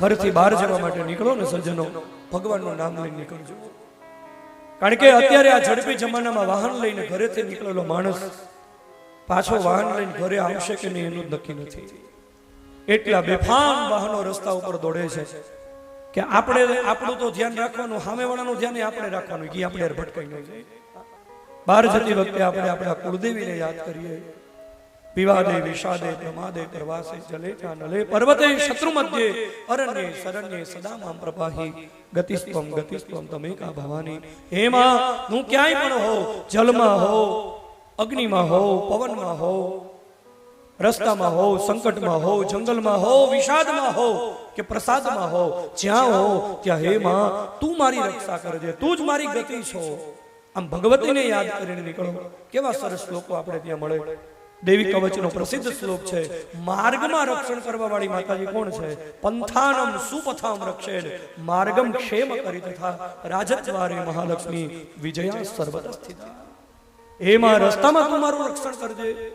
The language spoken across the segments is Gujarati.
ઘરથી બહાર જવા માટે નીકળો ને સજ્જનો, ભગવાનનું નામ લઈને નીકળજો. કારણ કે અત્યારે આ ઝડપી જમાનામાં વાહન લઈને ઘરેથી નીકળેલો માણસ પાછો વાહન લઈને ઘરે આવશે કે નહીં એનું નક્કી નથી. એટલા બેફામ વાહનો રસ્તા ઉપર દોડે છે કે આપણે, આપણું તો ધ્યાન રાખવાનું, સામેવાળાનું ધ્યાન આપણે રાખવાનું કે આપણે ભટકાઈ ન જાય. બહાર જતી વખતે આપણે આપણા કુળદેવીને યાદ કરીએ. વિવાદે વિષાદે પ્રમાદે પ્રવાસે જલે નલે, પર્વતે શત્રુ મધ્યે, અરણ્યે, શરણ્યે સદા મામ પ્રપાહી ગતિસ્ત્વમ તમે કા ભવાની, હેમાં હું ક્યાંય પણ હો, જલમાં હો, અગ્નિમાં હો, પવનમાં હો, રસ્તામાં હો, સંકટમાં હો, જંગલમાં હો, વિષાદમાં હો, કે પ્રસાદમાં હો, જ્યાં હો, ત્યાં હે માં તું મારી રક્ષા કરજે, તું જ મારી ગતિ છો. આમ ભગવતીને યાદ કરીને નીકળો. કેવા સરસ શ્લોકો આપણે ત્યાં મળે. દેવી કવચનો પ્રસિદ્ધ શ્લોક છે માર્ગમાં રક્ષણ કરવા વાળી માતાજી કોણ છે? પંથાનમ સુપથામ રક્ષેડ માર્ગમ ક્ષેમ કરી તથા રાજદ્વારે મહાલક્ષ્મી વિજયા સ્થિતા. એમાં રસ્તામાં તું મારું રક્ષણ કરજે.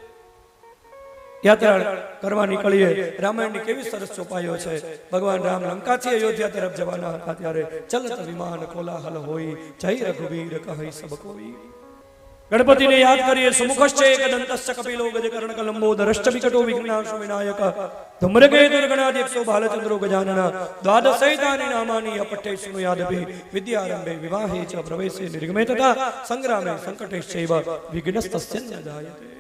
યાત્રા કરવા નીકળીએ. રામાયણની કેવી સરસ ચોપાઈઓ છે. ભગવાન રામ લંકાથી અયોધ્યા તરફ જવાના હતા ત્યારે ચલત વિમાન કોલાહલ હોય જય રઘુવીર કહી સબ કોઈ ગણપતિને યાદ કરીએ, સુમુખશ્ચ એકદંતશ્ચ કપિલો ગજકર્ણ કલંબો દરશ્ચ વિકટો વિઘ્નાશો વિનાયક ધૂમ્રકેતુર્ગણાધ્યક્ષો બાલચંદ્રો ગજાનન દ્વાદશૈતાની નામાની અપઠ્ઠે શૃણુ યાદભી, વિદ્યારંભે વિવાહે ચ પ્રવેશે નિર્ગમે તથા સંગ્રામે સંકટેશ્ચૈવ, વિઘ્નસ્તસ્ય જાયતે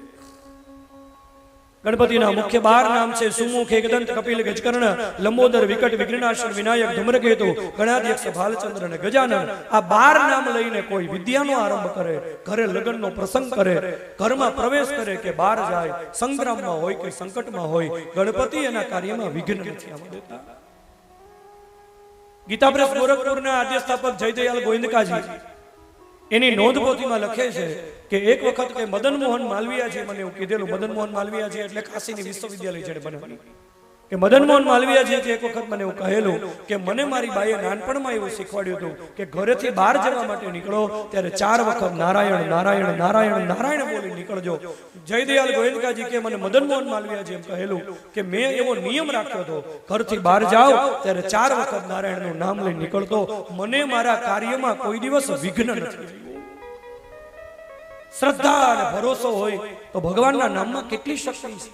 ગણપતિના મુખ્ય બાર નામ છે સુમુખ, એકદંત, કપિલ, ગજકર્ણ, લંબોદર, વિકટ વિઘ્નાશન વિનાયક, ધૂમ્રકેતુ, ગણાધ્યક્ષ, ભાલચંદ્ર અને ગજાનન. આ બાર નામ લઈને કોઈ વિદ્યાનો આરંભ કરે, ઘરે લગ્નનો પ્રસંગ કરે, ઘરમાં પ્રવેશ કરે કે બહાર જાય, સંગ્રામમાં હોય કે સંકટમાં હોય, ગણપતિ એના કાર્યમાં વિઘ્ન નથી. આવવા દેતા? ગીતા પ્રેસ ગોરખપુરના આદ્ય સ્થાપક જયદયાલ ગોવિંદકાજી. એની નોંધપોથીમાં લખે છે કે એક વખત કે મદન મોહન માલવીયાજી મને એવું કીધેલું મદન મોહન માલવીયાજી એટલે કાશીની વિશ્વવિદ્યાલય છે બનાવ્યું કે મદન મોહન માલવીયાજી એક વખત મને એવું કહેલું કે મને મારી બાઈએ નાનપણમાં એવું શીખવાડ્યું હતું કે ઘરેથી બહાર જવા માટે નીકળો ત્યારે ચાર વખત નારાયણ નારાયણ નારાયણ નારાયણ બોલી નીકળજો. જયદયાલ ગોયંકાજી કે મને મદન મોહન માલવીયાજી એમ કહેલું કે મેં એવો નિયમ રાખ્યો હતો ઘરથી બહાર જાઓ ત્યારે ચાર વખત નારાયણનું નામ લઈ નીકળતો. મને મારા કાર્યમાં કોઈ દિવસ વિઘ્ન નથી શ્રદ્ધા અને ભરોસો હોય તો ભગવાનના નામમાં કેટલી શક્તિ છે?